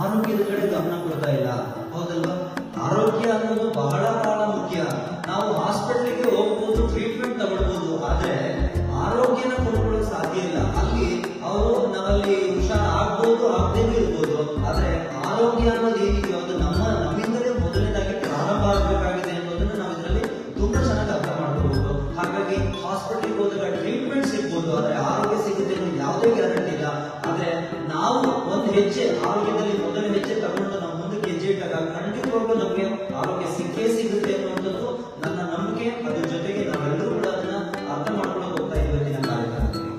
ಆರೋಗ್ಯದ ಕಡೆ ಗಮನ ಕೊಡ್ತಾ ಇಲ್ಲ. ಹೌದಲ್ವಾ? ಆರೋಗ್ಯ ಅನ್ನೋದು ಬಹಳ ಬಹಳ ಮುಖ್ಯ. ನಾವು ಹಾಸ್ಪಿಟ್ಲಿಗೆ ಹೋಗ್ಬೋದು ಟ್ರೀಟ್ಮೆಂಟ್ ತಗೊಳ್ಬೋದು, ಆದ್ರೆ ಆರೋಗ್ಯನ ಕೊಂಡ್ಕೊಳ್ಳೋಕೆ ಸಾಧ್ಯ ಇಲ್ಲ. ಅಲ್ಲಿ ಅವರು ನಮ್ಮಲ್ಲಿ ಹುಷಾರ್ ಆಗ್ಬೋದು ಆಗದೇನೂ ಇರ್ಬೋದು. ಆದ್ರೆ ಆರೋಗ್ಯ ಅನ್ನೋದು ಏನಿದೆಯೋ ಅದು ನಮ್ಮ, ನಮ್ಮಿಂದಲೇ ಮೊದಲನೇದಾಗಿ ಪ್ರಾರಂಭ ಆಗಬೇಕಾಗಿದೆ ಅನ್ನೋದನ್ನ ನಾವು ಇದರಲ್ಲಿ ತುಂಬಾ ಚೆನ್ನಾಗಿ ಅರ್ಥ ಮಾಡ್ಕೋಬಹುದು ಹಾಗಾಗಿ ಹಾಸ್ಪಿಟಲ್ಗೆ ಹೋದಾಗ ಟ್ರೀಟ್ಮೆಂಟ್ ಸಿಗ್ಬೋದು, ಆದ್ರೆ ಆರೋಗ್ಯ ಸಿಗುತ್ತೆ ಯಾವುದೇ ಗ್ಯಾರಂಟಿ ಇಲ್ಲ. ಆದ್ರೆ ನಾವು ಹೆಜ್ಜೆ ಆರೋಗ್ಯದಲ್ಲಿ ಮೊದಲ ಹೆಜ್ಜೆ ತಗೊಂಡು ನಾವು ಮುಂದಕ್ಕೆ ಹೆಜ್ಜೆ ಇಟ್ಟಾಗ ಖಂಡಿತವಾಗ್ಲೂ ನಮಗೆ ಆರೋಗ್ಯ ಸಿಕ್ಕೇ ಸಿಗುತ್ತೆ ಅನ್ನುವಂಥದ್ದು ನನ್ನ ನಂಬಿಕೆ ಅದ್ರ ಜೊತೆಗೆ ನಾವೆಲ್ಲರೂ ಕೂಡ ಅದನ್ನ ಅರ್ಥ ಮಾಡ್ಕೊಂಡು ಹೋಗ್ತಾ ಇವತ್ತಿನ ಕಾರ್ಯಕ್ರಮದಲ್ಲಿ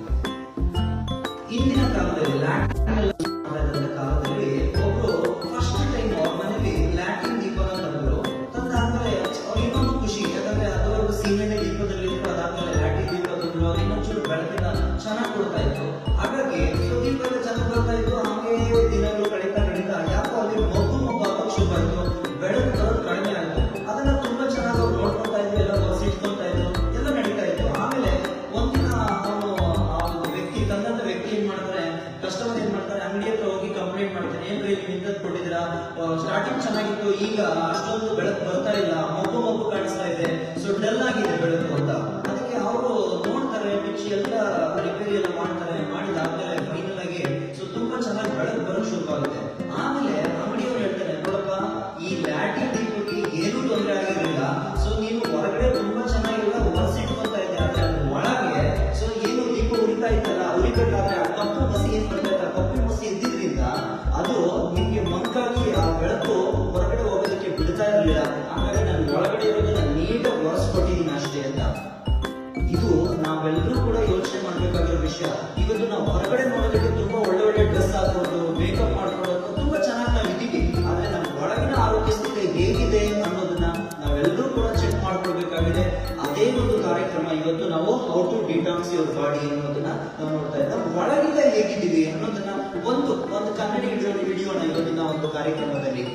ಇಂದಿನ ಕಾಲದಲ್ಲಿ ಮನೇಲಿ ಲ್ಯಾಟಿನ್ ಇನ್ನೊಂದು ಖುಷಿ ಲ್ಯಾಟಿನ್ ಬೆಳಕಿನ ಚೆನ್ನಾಗಿ ಕೊಡ್ತಾ ಇತ್ತು ಹಾಗಾಗಿ, ಸೊ ದೀಪ ಎಲ್ಲ ಚೆನ್ನಾಗಿ ಬರ್ತಾ ಇತ್ತು ನೀವು ಸ್ಟಾರ್ಟಿಂಗ್ ಚೆನ್ನಾಗಿತ್ತು, ಈಗ ಅಷ್ಟೊಂದು ಬೆಳಕು ಬರ್ತಾ ಇಲ್ಲ, ಮಗು ಮಗು ಕಾಣಿಸ್ತಾ ಇದೆ ಸೊ ಡಲ್ ಆಗಿದೆ ಬೆಳಕು ಅಂತ. ಅದಕ್ಕೆ ಅವರು ನೋಡ್ತಾರೆ ಮಿಚ್ಚಿ ಎಲ್ಲ ರಿಪೇರಿ ಎಲ್ಲ ಮಾಡ್ತಾರೆ ಮಾಡಿದಾದ್ಮೇಲೆ ಫೈನಲ್ ಆಗಿ ಸೊ ತುಂಬಾ ಚೆನ್ನಾಗಿ ಬೆಳಕು ಬರಲು ಶುರು ಆಗುತ್ತೆ. ಆಮೇಲೆ ಅಂಗಡಿಯವರು ಹೇಳ್ತಾರೆ, ನೋಡಪ್ಪ, ಈ ಲ್ಯಾಟಿನ್ ದೀಪಕ್ಕೆ ಏನೂ ತೊಂದರೆ ಆಗಿರಲಿಲ್ಲ ಸೊ ನೀನು ಹೊರಗಡೆ ತುಂಬಾ ಚೆನ್ನಾಗಿಲ್ಲ ಹೊರಸಿಟ್ಕೊತಾ ಇದ್ದೆ ಆದ್ರೆ ಒಳಗೆ ಸೊ ಏನು ದೀಪ ಉರಿತಾ ಇತ್ತಲ್ಲ, ಉರಿಬೇಕಾದ್ರೆ ಇದು ನಾವೆಲ್ಲರೂ ಕೂಡ ಯೋಚನೆ ಮಾಡಬೇಕಾಗಿರೋ ವಿಷಯ. ಇವತ್ತು ನಾವು ಹೊರಗಡೆ ನೋಡೋದಕ್ಕೆ ತುಂಬಾ ಒಳ್ಳೆ ಒಳ್ಳೆ ಡ್ರೆಸ್ ಹಾಕೊಂಡು ಮೇಕಪ್ ಮಾಡ್ಕೊಳ್ಳೋದು ತುಂಬಾ ಚೆನ್ನಾಗಿ ನಾವು ಇದ್ದೀವಿ. ಆದ್ರೆ ನಮ್ಮ ಒಳಗಿನ ಆರೋಗ್ಯ ಸ್ಥಿತಿ ಹೇಗಿದೆ ಅನ್ನೋದನ್ನ ನಾವೆಲ್ಲರೂ ಕೂಡ ಚೆಕ್ ಮಾಡ್ಕೊಳ್ಬೇಕಾಗಿದೆ. ಅದೇ ಒಂದು ಕಾರ್ಯಕ್ರಮ ಇವತ್ತು ನಾವು how to detox your body ಅನ್ನೋದನ್ನ ನಾವು ನೋಡ್ತಾ ಇದ್ದ. ಒಳಗಿಂದ ಹೇಗಿದ್ದೀವಿ ಅನ್ನೋದನ್ನ ಒಂದು ಒಂದು ಕನ್ನಡಿ ವಿಡಿಯೋನ ಇವತ್ತಿನ ಒಂದು ಕಾರ್ಯಕ್ರಮದಲ್ಲಿ